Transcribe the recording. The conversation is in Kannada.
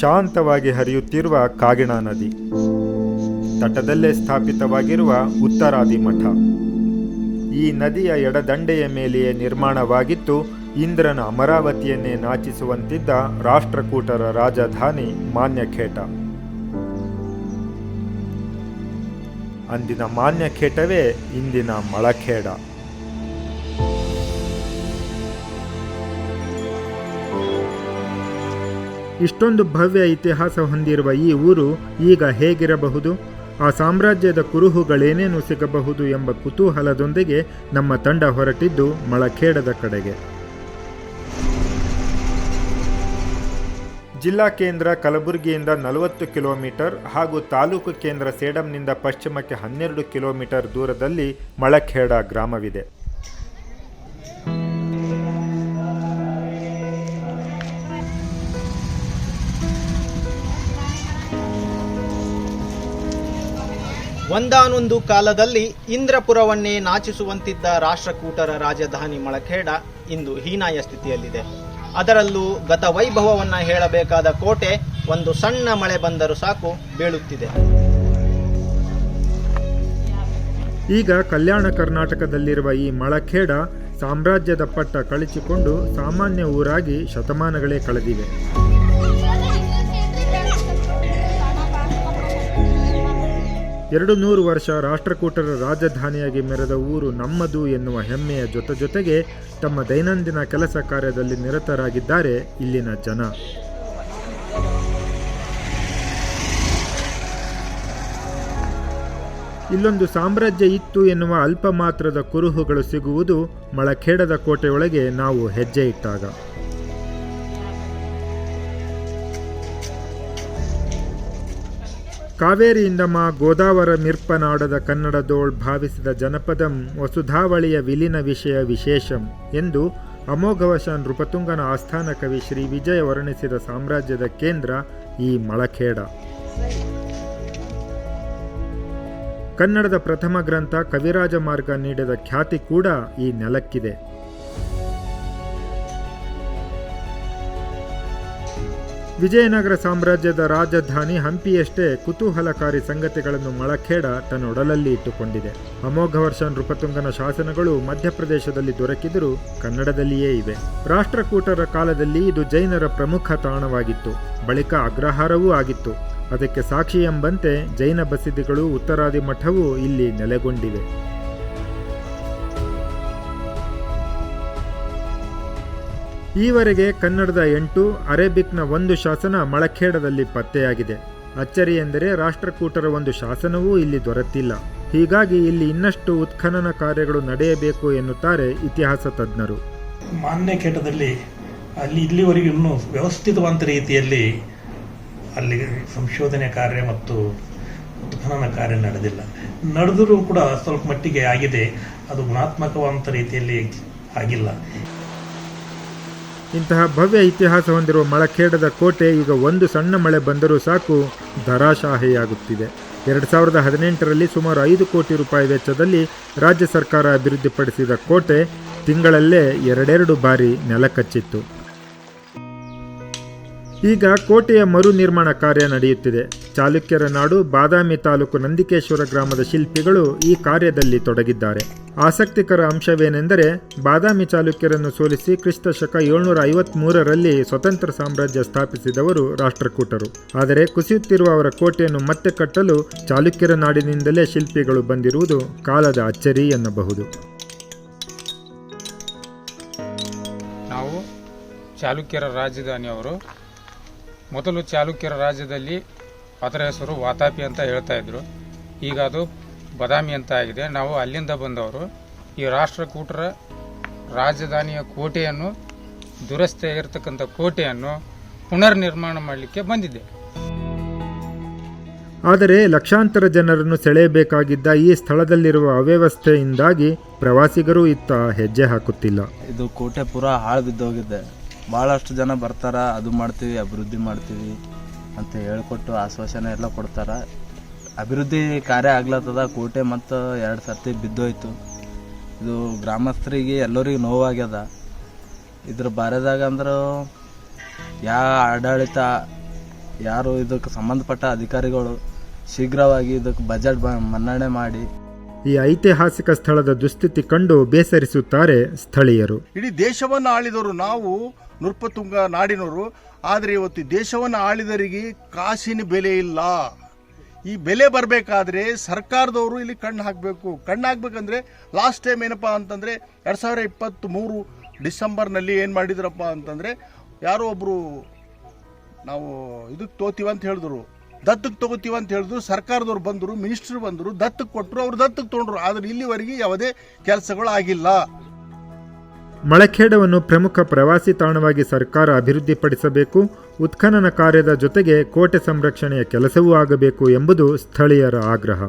ಶಾಂತವಾಗಿ ಹರಿಯುತ್ತಿರುವ ಕಾಗಿಣ ನದಿ. ತಟದಲ್ಲೇ ಸ್ಥಾಪಿತವಾಗಿರುವ ಉತ್ತರಾದಿ ಮಠ. ಈ ನದಿಯ ಎಡದಂಡೆಯ ಮೇಲೆಯೇ ನಿರ್ಮಾಣವಾಗಿತ್ತು ಇಂದ್ರನ ಅಮರಾವತಿಯನ್ನೇ ನಾಚಿಸುವಂತಿದ್ದ ರಾಷ್ಟ್ರಕೂಟರ ರಾಜಧಾನಿ ಮಾನ್ಯಖೇಟ. ಅಂದಿನ ಮಾನ್ಯಖೇಟವೇ ಇಂದಿನ ಮಳಖೇಡ. ಇಷ್ಟೊಂದು ಭವ್ಯ ಇತಿಹಾಸ ಹೊಂದಿರುವ ಈ ಊರು ಈಗ ಹೇಗಿರಬಹುದು? ಆ ಸಾಮ್ರಾಜ್ಯದ ಕುರುಹುಗಳೇನೇನು ಸಿಗಬಹುದು ಎಂಬ ಕುತೂಹಲದೊಂದಿಗೆ ನಮ್ಮ ತಂಡ ಹೊರಟಿದ್ದು ಮಳಖೇಡದ ಕಡೆಗೆ. ಜಿಲ್ಲಾ ಕೇಂದ್ರ ಕಲಬುರಗಿಯಿಂದ ನಲವತ್ತು ಕಿಲೋಮೀಟರ್ ಹಾಗೂ ತಾಲೂಕು ಕೇಂದ್ರ ಸೇಡಂನಿಂದ ಪಶ್ಚಿಮಕ್ಕೆ ಹನ್ನೆರಡು ಕಿಲೋಮೀಟರ್ ದೂರದಲ್ಲಿ ಮಳಖೇಡ ಗ್ರಾಮವಿದೆ. ಒಂದಾನೊಂದು ಕಾಲದಲ್ಲಿ ಇಂದ್ರಪುರವನ್ನೇ ನಾಚಿಸುವಂತಿದ್ದ ರಾಷ್ಟ್ರಕೂಟರ ರಾಜಧಾನಿ ಮಳಖೇಡ ಇಂದು ಹೀನಾಯ ಸ್ಥಿತಿಯಲ್ಲಿದೆ. ಅದರಲ್ಲೂ ಗತ ವೈಭವವನ್ನ ಹೇಳಬೇಕಾದ ಕೋಟೆ ಒಂದು ಸಣ್ಣ ಮಳೆ ಬಂದರೂ ಸಾಕು ಬೀಳುತ್ತಿದೆ. ಈಗ ಕಲ್ಯಾಣ ಕರ್ನಾಟಕದಲ್ಲಿರುವ ಈ ಮಳಖೇಡ ಸಾಮ್ರಾಜ್ಯದ ಪಟ್ಟ ಕಳಿಸಿಕೊಂಡು ಸಾಮಾನ್ಯ ಊರಾಗಿ ಶತಮಾನಗಳೇ ಕಳೆದಿವೆ. ಎರಡು ನೂರು ವರ್ಷ ರಾಷ್ಟ್ರಕೂಟರ ರಾಜಧಾನಿಯಾಗಿ ಮೆರೆದ ಊರು ನಮ್ಮದು ಎನ್ನುವ ಹೆಮ್ಮೆಯ ಜೊತೆ ಜೊತೆಗೆ ತಮ್ಮ ದೈನಂದಿನ ಕೆಲಸ ಕಾರ್ಯದಲ್ಲಿ ನಿರತರಾಗಿದ್ದಾರೆ ಇಲ್ಲಿನ ಜನ. ಇಲ್ಲೊಂದು ಸಾಮ್ರಾಜ್ಯ ಇತ್ತು ಎನ್ನುವ ಅಲ್ಪ ಮಾತ್ರದ ಕುರುಹುಗಳು ಸಿಗುವುದು ಮಳಖೇಡದ ಕೋಟೆಯೊಳಗೆ ನಾವು ಹೆಜ್ಜೆ ಇಟ್ಟಾಗ ಕಾವೇರಿಯಿಂದ ಮಾ ಗೋದಾವರ ಮಿರ್ಪನಾಡದ ಕನ್ನಡದೋಳ್ ಭಾವಿಸಿದ ಜನಪದಂ ವಸುಧಾವಳಿಯ ವಿಲೀನ ವಿಷಯ ವಿಶೇಷಂ ಎಂದು ಅಮೋಘವಶ ನೃಪತುಂಗನ ಆಸ್ಥಾನ ಕವಿ ಶ್ರೀ ವಿಜಯ ವರ್ಣಿಸಿದ ಸಾಮ್ರಾಜ್ಯದ ಕೇಂದ್ರ ಈ ಮಳಖೇಡ. ಕನ್ನಡದ ಪ್ರಥಮ ಗ್ರಂಥ ಕವಿರಾಜ ಮಾರ್ಗ ನೀಡಿದ ಖ್ಯಾತಿ ಕೂಡ ಈ ನೆಲಕ್ಕಿದೆ. ವಿಜಯನಗರ ಸಾಮ್ರಾಜ್ಯದ ರಾಜಧಾನಿ ಹಂಪಿಯಷ್ಟೇ ಕುತೂಹಲಕಾರಿ ಸಂಗತಿಗಳನ್ನು ಮಳಖೇಡ ತನ್ನೊಡಲಲ್ಲಿ ಇಟ್ಟುಕೊಂಡಿದೆ. ಅಮೋಘ ವರ್ಷ ನೃಪತುಂಗನ ಶಾಸನಗಳು ಮಧ್ಯಪ್ರದೇಶದಲ್ಲಿ ದೊರಕಿದರೂ ಕನ್ನಡದಲ್ಲಿಯೇ ಇವೆ. ರಾಷ್ಟ್ರಕೂಟರ ಕಾಲದಲ್ಲಿ ಇದು ಜೈನರ ಪ್ರಮುಖ ತಾಣವಾಗಿತ್ತು. ಬಳಿಕ ಅಗ್ರಹಾರವೂ ಆಗಿತ್ತು. ಅದಕ್ಕೆ ಸಾಕ್ಷಿ ಎಂಬಂತೆ ಜೈನ ಬಸದಿಗಳು ಉತ್ತರಾದಿ ಮಠವೂ ಇಲ್ಲಿ ನೆಲೆಗೊಂಡಿವೆ. ಈವರೆಗೆ ಕನ್ನಡದ ಎಂಟು, ಅರೇಬಿಕ್ನ ಒಂದು ಶಾಸನ ಮಳಖೇಡದಲ್ಲಿ ಪತ್ತೆಯಾಗಿದೆ. ಅಚ್ಚರಿ ಎಂದರೆ ರಾಷ್ಟ್ರಕೂಟರ ಒಂದು ಶಾಸನವೂ ಇಲ್ಲಿ ದೊರೆತಿಲ್ಲ. ಹೀಗಾಗಿ ಇಲ್ಲಿ ಇನ್ನಷ್ಟು ಉತ್ಖನನ ಕಾರ್ಯಗಳು ನಡೆಯಬೇಕು ಎನ್ನುತ್ತಾರೆ ಇತಿಹಾಸ ತಜ್ಞರು. ಮಾನ್ಯ ಕೇಟದಲ್ಲಿ ಅಲ್ಲಿ ಇಲ್ಲಿವರೆಗೂ ಇನ್ನೂ ವ್ಯವಸ್ಥಿತವಾದ ರೀತಿಯಲ್ಲಿ ಅಲ್ಲಿ ಸಂಶೋಧನೆ ಕಾರ್ಯ ಮತ್ತು ಉತ್ಖನನ ಕಾರ್ಯ ನಡೆದಿಲ್ಲ. ನಡೆದರೂ ಕೂಡ ಸ್ವಲ್ಪ ಮಟ್ಟಿಗೆ ಆಗಿದೆ. ಅದು ಗುಣಾತ್ಮಕವಾದಂಥ ರೀತಿಯಲ್ಲಿ ಆಗಿಲ್ಲ. ಇಂತಹ ಭವ್ಯ ಇತಿಹಾಸ ಹೊಂದಿರುವ ಮಳಖೇಡದ ಕೋಟೆ ಈಗ ಒಂದು ಸಣ್ಣ ಮಳೆ ಬಂದರೂ ಸಾಕು ಧರಾಶಾಹಿಯಾಗುತ್ತಿದೆ. ಎರಡು ಸಾವಿರದ ಹದಿನೆಂಟರಲ್ಲಿ ಸುಮಾರು ಐದು ಕೋಟಿ ರೂಪಾಯಿ ವೆಚ್ಚದಲ್ಲಿ ರಾಜ್ಯ ಸರ್ಕಾರ ಅಭಿವೃದ್ಧಿಪಡಿಸಿದ ಕೋಟೆ ತಿಂಗಳಲ್ಲೇ ಎರಡೆರಡು ಬಾರಿ ನೆಲಕಚ್ಚಿತ್ತು. ಈಗ ಕೋಟೆಯ ಮರು ನಿರ್ಮಾಣ ಕಾರ್ಯ ನಡೆಯುತ್ತಿದೆ. ಚಾಲುಕ್ಯರ ನಾಡು ಬಾದಾಮಿ ತಾಲೂಕು ನಂದಿಕೇಶ್ವರ ಗ್ರಾಮದ ಶಿಲ್ಪಿಗಳು ಈ ಕಾರ್ಯದಲ್ಲಿ ತೊಡಗಿದ್ದಾರೆ. ಆಸಕ್ತಿಕರ ಅಂಶವೇನೆಂದರೆ ಬಾದಾಮಿ ಚಾಲುಕ್ಯರನ್ನು ಸೋಲಿಸಿ ಕ್ರಿಸ್ತ ಶಕ ಏಳ್ನೂರ ಐವತ್ಮೂರರಲ್ಲಿ ಸ್ವತಂತ್ರ ಸಾಮ್ರಾಜ್ಯ ಸ್ಥಾಪಿಸಿದವರು ರಾಷ್ಟ್ರಕೂಟರು. ಆದರೆ ಕುಸಿಯುತ್ತಿರುವ ಅವರ ಕೋಟೆಯನ್ನು ಮತ್ತೆ ಕಟ್ಟಲು ಚಾಲುಕ್ಯರ ನಾಡಿನಿಂದಲೇ ಶಿಲ್ಪಿಗಳು ಬಂದಿರುವುದು ಕಾಲದ ಅಚ್ಚರಿ ಎನ್ನಬಹುದು. ನಾವು ಚಾಲುಕ್ಯರ ರಾಜಧಾನಿಯವರು. ಮೊದಲು ಚಾಲುಕ್ಯರ ರಾಜ್ಯದಲ್ಲಿ ಅದರ ಹೆಸರು ವಾತಾಪಿ ಅಂತ ಹೇಳ್ತಾ ಇದ್ರು. ಈಗ ಅದು ಬದಾಮಿ ಅಂತ ಆಗಿದೆ. ನಾವು ಅಲ್ಲಿಂದ ಬಂದವರು. ಈ ರಾಷ್ಟ್ರಕೂಟರ ರಾಜಧಾನಿಯ ಕೋಟೆಯನ್ನು ದುರಸ್ತಿ ಇರತಕ್ಕಂಥ ಕೋಟೆಯನ್ನು ಪುನರ್ ನಿರ್ಮಾಣ ಮಾಡಲಿಕ್ಕೆ ಬಂದಿದ್ದೆ. ಆದರೆ ಲಕ್ಷಾಂತರ ಜನರನ್ನು ಸೆಳೆಯಬೇಕಾಗಿದ್ದ ಈ ಸ್ಥಳದಲ್ಲಿರುವ ಅವ್ಯವಸ್ಥೆಯಿಂದಾಗಿ ಪ್ರವಾಸಿಗರು ಇತ್ತ ಹೆಜ್ಜೆ ಹಾಕುತ್ತಿಲ್ಲ. ಇದು ಕೋಟೆ ಪೂರ ಹಾಳು ಬಿದ್ದೋಗಿದೆ. ಭಾಳಷ್ಟು ಜನ ಬರ್ತಾರ. ಅದು ಮಾಡ್ತೀವಿ ಅಭಿವೃದ್ಧಿ ಮಾಡ್ತೀವಿ. ಅಂತ ಹೇಳ್ಕೊಟ್ಟು ಆಶ್ವಾಸನೆ ಎಲ್ಲ ಕೊಡ್ತಾರೆ. ಅಭಿವೃದ್ಧಿ ಕಾರ್ಯ ಆಗ್ಲತ್ತದ ಕೋಟೆ ಮತ್ತು ಎರಡು ಸರ್ತಿ ಬಿದ್ದೋಯ್ತು. ಇದು ಗ್ರಾಮಸ್ಥರಿಗೆ ಎಲ್ಲರಿಗೂ ನೋವಾಗ್ಯದ. ಇದ್ರ ಬಾರೆದಾಗ ಅಂದ್ರೆ ಯಾ ಆಡಳಿತ ಯಾರು ಇದಕ್ಕೆ ಸಂಬಂಧಪಟ್ಟ ಅಧಿಕಾರಿಗಳು ಶೀಘ್ರವಾಗಿ ಇದಕ್ಕೆ ಬಜೆಟ್ ಬ ಮನ್ನಣೆ ಮಾಡಿ. ಈ ಐತಿಹಾಸಿಕ ಸ್ಥಳದ ದುಸ್ಥಿತಿ ಕಂಡು ಬೇಸರಿಸುತ್ತಾರೆ ಸ್ಥಳೀಯರು. ಇಡೀ ದೇಶವನ್ನು ಆಳಿದವರು ನಾವು ನೃಪತುಂಗ ನಾಡಿನವರು ಆದರೆ ಇವತ್ತು ದೇಶವನ್ನು ಆಳಿದರಿಗೆ ಕಾಸಿನ ಬೆಲೆ ಇಲ್ಲ. ಈ ಬೆಲೆ ಬರಬೇಕಾದ್ರೆ ಸರ್ಕಾರದವರು ಇಲ್ಲಿ ಕಣ್ಣು ಹಾಕಬೇಕು. ಕಣ್ಣು ಹಾಕ್ಬೇಕಂದ್ರೆ ಲಾಸ್ಟ್ ಟೈಮ್ ಏನಪ್ಪ ಅಂತಂದರೆ ಎರಡು ಸಾವಿರ ಇಪ್ಪತ್ತ್ ಮೂರು ಡಿಸೆಂಬರ್ನಲ್ಲಿ ಏನು ಮಾಡಿದ್ರಪ್ಪ ಅಂತಂದರೆ ಯಾರೋ ಒಬ್ಬರು ನಾವು ಇದಕ್ಕೆ ತೋತೀವಿ ಅಂತ ಹೇಳಿದ್ರು ದತ್ತಕ್ಕೆ ತೊಗೋತೀವಿ ಅಂತ ಹೇಳಿದ್ರು, ಸರ್ಕಾರದವ್ರು ಬಂದರು ಮಿನಿಸ್ಟ್ರು ಬಂದರು ದತ್ತಕ್ಕೆ ಕೊಟ್ಟರು ಅವ್ರು ದತ್ತಕ್ಕೆ ತೊಗೊಂಡ್ರು, ಆದರೆ ಇಲ್ಲಿವರೆಗೆ ಯಾವುದೇ ಕೆಲಸಗಳು ಆಗಿಲ್ಲ ಮಳಖೇಡವನ್ನು ಪ್ರಮುಖ ಪ್ರವಾಸಿ ತಾಣವಾಗಿ ಸರ್ಕಾರ ಅಭಿವೃದ್ಧಿಪಡಿಸಬೇಕು, ಉತ್ಖನನ ಕಾರ್ಯದ ಜೊತೆಗೆ ಕೋಟೆ ಸಂರಕ್ಷಣೆಯ ಕೆಲಸವೂ ಆಗಬೇಕು ಎಂಬುದು ಸ್ಥಳೀಯರ ಆಗ್ರಹ.